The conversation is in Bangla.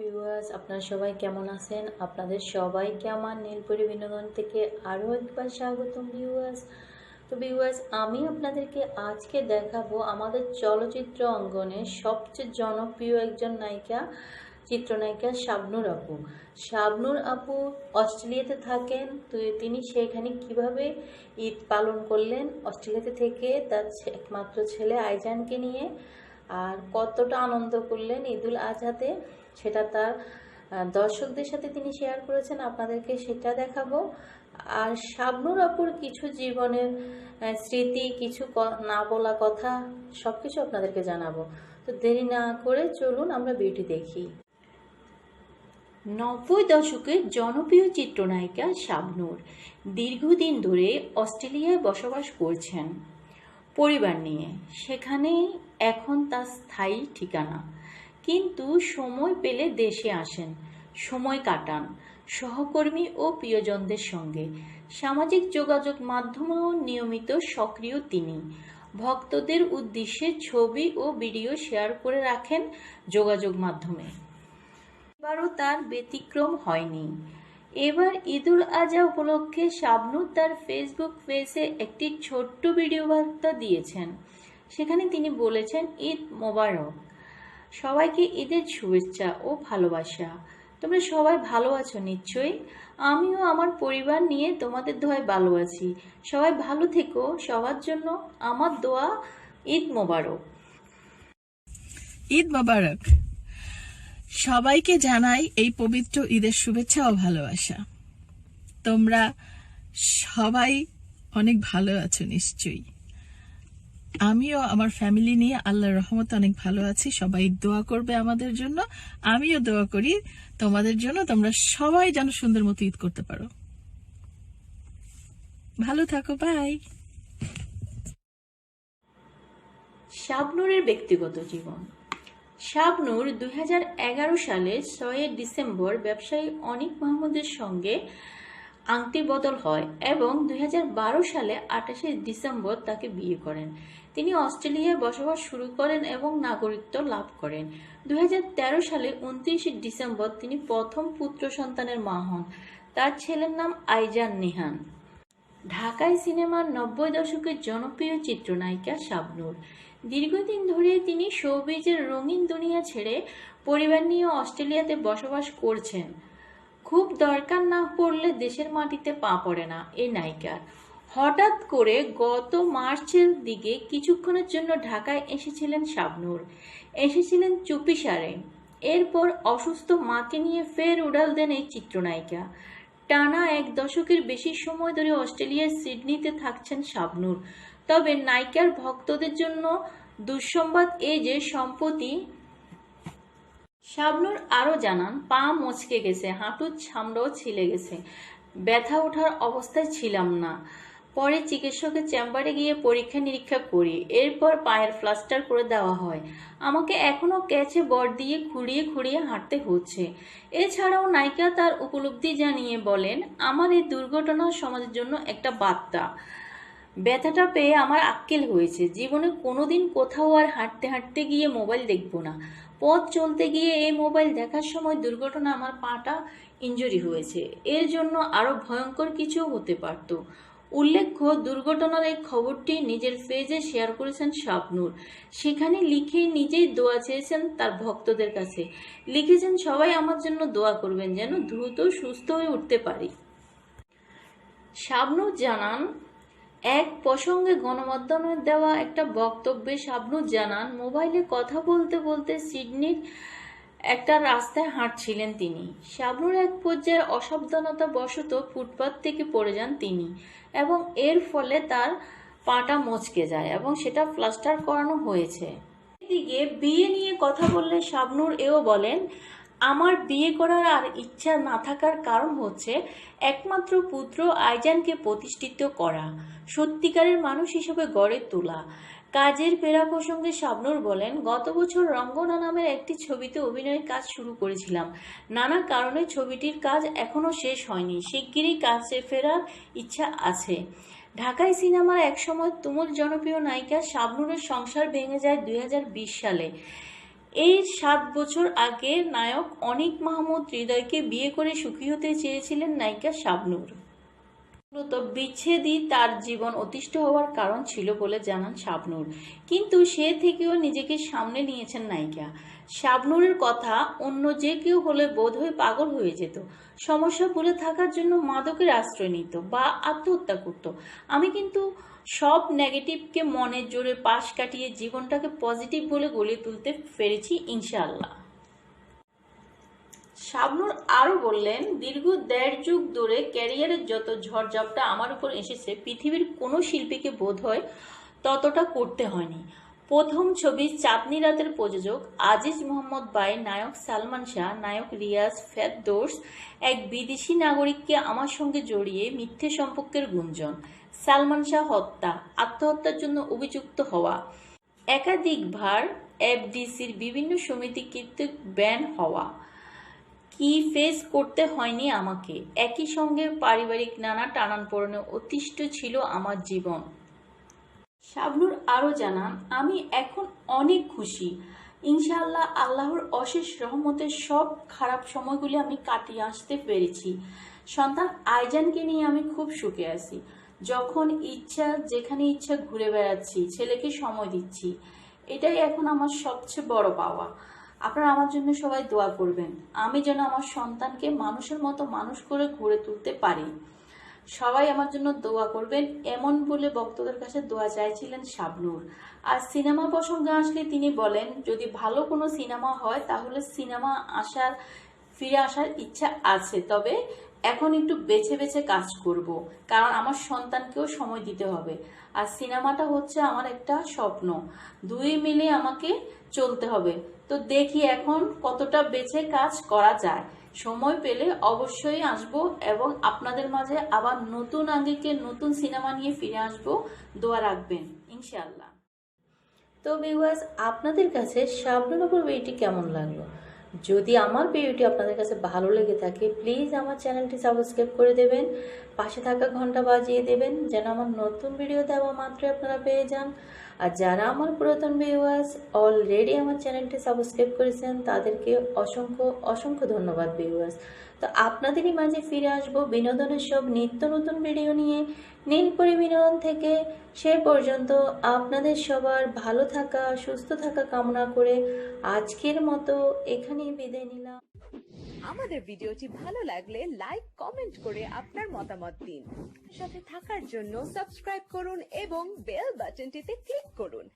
ভিউয়ার্স আপনারা সবাই কেমন আছেন? আপনাদের সবাইকে আমার নীলপুরি বিনোদন থেকে আরও একবার স্বাগতম ভিউয়ার্স তো ভিউয়ার্স আমি আপনাদেরকে আজকে দেখাবো আমাদের চলচ্চিত্র অঙ্গনে সবচেয়ে জনপ্রিয় একজন নায়িকা, চিত্রনায়িকা শাবনুর আপু। শাবনুর আপু অস্ট্রেলিয়াতে থাকেন, তো তিনি সেখানে কীভাবে ঈদ পালন করলেন? অস্ট্রেলিয়াতে থেকে তার একমাত্র ছেলে আইজানকে নিয়ে আর কতটা আনন্দ করলেন ঈদুল আজহাতে? সেটা তার দর্শকদের সাথে তিনি শেয়ার করেছেন, আপনাদেরকে সেটা দেখাবো। আর শাবনুর আপুর কিছু জীবনের স্মৃতি, কিছু না বলা কথা সব কিছু আপনাদেরকে জানাব। তো দেরি না করে চলুন, আমরা বিউটি দেখি। নব্বই দশকের জনপ্রিয় চিত্রনায়িকা শাবনূর দীর্ঘদিন ধরে অস্ট্রেলিয়ায় বসবাস করছেন পরিবার নিয়ে। সেখানেই এখন তার স্থায়ী ঠিকানা। কিন্তু সময় পেলে দেশে আসেন, সময় কাটান সহকর্মী ও প্রিয়জনদের সঙ্গে। সামাজিক যোগাযোগ মাধ্যমেও নিয়মিত সক্রিয় তিনি। ভক্তদের উদ্দেশ্যে ছবি ও ভিডিও শেয়ার করে রাখেন যোগাযোগ মাধ্যমে। এবারও তার ব্যতিক্রম হয়নি। এবার ঈদুল আজহা উপলক্ষে শাবনূর তার ফেসবুক পেজে একটি ছোট্ট ভিডিও বার্তা দিয়েছেন। সেখানে তিনি বলেছেন, ঈদ মোবারক। সবাইকে ঈদের শুভেচ্ছা ও ভালোবাসা। তোমরা সবাই ভালো আছো নিশ্চয়ই। আমিও আমার পরিবার নিয়ে তোমাদের দোয়ায় ভালো আছি। সবাই ভালো থেকো। সবার জন্য আমার দোয়া ঈদ মোবারক। ঈদ মোবারক। সবাইকে জানাই এই পবিত্র ঈদের শুভেচ্ছা ও ভালোবাসা। তোমরা সবাই অনেক ভালো আছো নিশ্চয়ই। আমিও আমার ফ্যামিলি নিয়ে আল্লাহর রহমতে অনেক ভালো আছি। সবাই দোয়া করবে আমাদের জন্য। আমিও দোয়া করি তোমাদের জন্য। তোমরা সবাই যেন সুন্দর মতো ঈদ করতে পারো। ভালো থাকো বাই শাবনূরের ব্যক্তিগত জীবন। শাবনূর দুই সালে ছয় ডিসেম্বর ব্যবসায়ী অনিক মাহমুদের সঙ্গে আংটি বদল হয় এবং দু হাজার বারো সালে আঠাশে ডিসেম্বর তাকে বিয়ে করেন। তিনি অস্ট্রেলিয়ায় বসবাস শুরু করেন এবং নাগরিকত্ব লাভ করেন। দু হাজার তেরো সালে উনত্রিশে ডিসেম্বর তিনি প্রথম পুত্র সন্তানের মা হন। তার ছেলের নাম আইজান নিহান। ঢাকায় সিনেমার নব্বই দশকের জনপ্রিয় চিত্রনায়িকা শাবনূর। দীর্ঘদিন ধরে তিনি শোবিজের রঙিন দুনিয়া ছেড়ে পরিবার নিয়ে অস্ট্রেলিয়াতে বসবাস করছেন। খুব দরকার না পড়লে দেশের মাটিতে পা পড়ে না এই নায়িকার হঠাৎ করে গত মার্চের দিকে কিছুক্ষণের জন্য ঢাকায় এসেছিলেন শাবনূর। এসেছিলেন চুপিসারে এরপর অসুস্থ মাকে নিয়ে ফের উড়াল দেন এই চিত্রনায়িকা। টানা এক দশকের বেশি সময় ধরে অস্ট্রেলিয়ার সিডনিতে থাকছেন শাবনূর। তবে নায়িকার ভক্তদের জন্য দুঃসংবাদ এই যে সম্প্রতি শাবনূর আরও জানান, পা মচকে গেছে, হাঁটুর ছামড়াও ছিলে গেছে। ব্যথা ওঠার অবস্থায় ছিলাম না। পরে চিকিৎসকের চেম্বারে গিয়ে পরীক্ষা নিরীক্ষা করি। এরপর পায়ের প্লাস্টার করে দেওয়া হয়। আমাকে এখনও ক্যাচে বর দিয়ে খুঁড়িয়ে খুঁড়িয়ে হাঁটতে হচ্ছে। এছাড়াও নায়িকা তার উপলব্ধি জানিয়ে বলেন, আমার এই দুর্ঘটনা সমাজের জন্য একটা বার্তা। ব্যথাটা পেয়ে আমার আক্কেল হয়েছে। জীবনে কোনোদিন কোথাও আর হাঁটতে হাঁটতে গিয়ে মোবাইল দেখব না। পথ চলতে গিয়ে এই মোবাইল দেখার সময় দুর্ঘটনা আমার পাটা ইনজুরি হয়েছে। এর জন্য আরও ভয়ঙ্কর কিছু হতে পারত। উল্লেখ্য, দুর্ঘটনার এই খবরটি নিজের পেজে শেয়ার করেছেন শাবনূর। সেখানে লিখে নিজেই দোয়া চেয়েছেন তার ভক্তদের কাছে। লিখেছেন, সবাই আমার জন্য দোয়া করবেন যেন দ্রুত সুস্থ হয়ে উঠতে পারি। শাবনূর জানান এক প্রসঙ্গে গণমাধ্যমে দেওয়া একটা বক্তব্যে শাবনূর জানান, মোবাইলে কথা বলতে বলতে সিডনির একটা রাস্তায় হাঁটছিলেন তিনি। শাবনূর এক পর্যায়ে অসাবধানতা বশত ফুটপাত থেকে পড়ে যান তিনি এবং এর ফলে তার পাটা মচকে যায় এবং সেটা প্লাস্টার করানো হয়েছে। এদিকে বিয়ে নিয়ে কথা বললে শাবনূর এও বলেন আমার বিয়ে করার আর ইচ্ছা না থাকার কারণ হচ্ছে একমাত্র পুত্র আইজানকে প্রতিষ্ঠিত করা। সত্যিকারের মানুষ হিসেবে গড়ে তোলা। কাজের পেরা প্রসঙ্গে শাবনূর বলেন, গত বছর রঙ্গনা নামের একটি ছবিতে অভিনয়ের কাজ শুরু করেছিলাম। নানা কারণে ছবিটির কাজ এখনও শেষ হয়নি। শিগগিরই কাজে ফেরার ইচ্ছা আছে। ঢাকায় সিনেমার একসময় তুমুল জনপ্রিয় নায়িকা শাবনুরের সংসার ভেঙে যায় দুই হাজার বিশ সালে। এই সাত বছর আগে নায়ক অনিক মাহমুদ হৃদয়কে বিয়ে করে সুখী হতে চেয়েছিলেন নায়িকা শাবনূর। মূলত বিচ্ছেদই তার জীবন অতিষ্ঠ হওয়ার কারণ ছিল বলে জানান শাবনূর। কিন্তু সে থেকেও নিজেকে সামনে নিয়েছেন নায়িকা। শাবনূরের কথা অন্য যে কেউ হলে বোধ হয়ে পাগল হয়ে যেত। সমস্যা ভুলে থাকার জন্য মাদকের আশ্রয় নিত বা আত্মহত্যা করত। আমি কিন্তু সব নেগেটিভকে মনে জোরে পাশ কাটিয়ে জীবনটাকে পজিটিভ বলে গড়ে তুলতে পেরেছি ইনশাআল্লাহ। শাবনুর আরও বললেন, দীর্ঘ দেড় যুগ ধরে ক্যারিয়ারের যত ঝড়ঝাপটা আমার উপর এসেছে, পৃথিবীর কোনো শিল্পীকে বোধ হয় ততটা করতে হয়নি। প্রথম ছবি চাঁদনি রাতের প্রযোজক আজিজ মোহাম্মদ বাই, নায়ক সালমান শাহ, নায়ক রিয়াজ ফেরদৌস, এক বিদেশি নাগরিককে আমার সঙ্গে জড়িয়ে মিথ্যে সম্পর্কের গুঞ্জন। সালমান শাহ হত্যা, আত্মহত্যার জন্য অভিযুক্ত হওয়া একাধিক একাধিকবার এফডিসির বিভিন্ন সমিতি কর্তৃক ব্যান হওয়া। কি ফেস করতে হয়নি আমাকে। একই সঙ্গে পারিবারিক নানা টানানপোড়েনে অতিষ্ঠ ছিল আমার জীবন। শাবনুর আরও জানান, আমি এখন অনেক খুশি। ইনশাআল্লাহ আল্লাহর অশেষ রহমতের সব খারাপ সময়গুলি আমি কাটিয়ে আসতে পেরেছি। সন্তান আইজানকে নিয়ে আমি খুব সুখে আছি। যখন ইচ্ছা, যেখানে ইচ্ছা ঘুরে বেড়াচ্ছি, ছেলেকে সময় দিচ্ছি। এটাই এখন আমার সবচেয়ে বড় পাওয়া। আপনারা আমার জন্য সবাই দোয়া করবেন। আমি যেন আমার সন্তানকে মানুষের মতো মানুষ করে গড়ে তুলতে পারি। সবাই আমার জন্য দোয়া করবেন। এমন বলে ভক্তদের কাছে দোয়া চাইছিলেন শাবনূর। আর সিনেমা প্রসঙ্গে আসলে তিনি বলেন, যদি ভালো কোনো সিনেমা হয়, তাহলে সিনেমা আসার, ফিরে আসার ইচ্ছা আছে। তবে এখন একটু বেছে বেছে কাজ করব, কারণ আমার সন্তানকেও সময় দিতে হবে। আর সিনেমাটা হচ্ছে আমার একটা স্বপ্ন। দুই মিলে আমাকে চলতে হবে। তো দেখি এখন কতটা বেছে কাজ করা যায়। সময় পেলে অবশ্যই আসব এবং আপনাদের মাঝে আবার নতুন আঙ্গিকে, নতুন সিনেমা নিয়ে ফিরে আসব। দোয়া রাখবেন, ইনশাআল্লাহ। তো ভিউয়ার্স আপনাদের কাছে শাবনুর বিউটি কেমন লাগল? যদি আমার ভিডিওটি আপনাদের কাছে ভালো লেগে থাকে প্লিজ আমার চ্যানেলটি সাবস্ক্রাইব করে দেবেন। পাশে থাকা ঘণ্টা বাজিয়ে দেবেন, যেন আমার নতুন ভিডিও দেওয়া মাত্রই আপনারা পেয়ে যান। আর যারা আমার পুরাতন ভিউয়ার্স অলরেডি আমার চ্যানেলটি সাবস্ক্রাইব করেছেন, তাদেরকে অসংখ্য অসংখ্য ধন্যবাদ ভিউয়ার্স তো আপনাদেরই মাঝে ফিরে আসব বিনোদনের সব নিত্য নতুন ভিডিও নিয়ে। নীলপরি বিনোদন থেকে সে পর্যন্ত আপনাদের সবার ভালো থাকা, সুস্থ থাকা কামনা করে আজকের মতো এখানেই বিদায় নিলাম। আমাদের ভিডিওটি ভালো লাগলে লাইক কমেন্ট করে আপনার মতামত দিন। সাথে থাকার জন্য সাবস্ক্রাইব করুন এবং বেল বাটনটিতে ক্লিক করুন।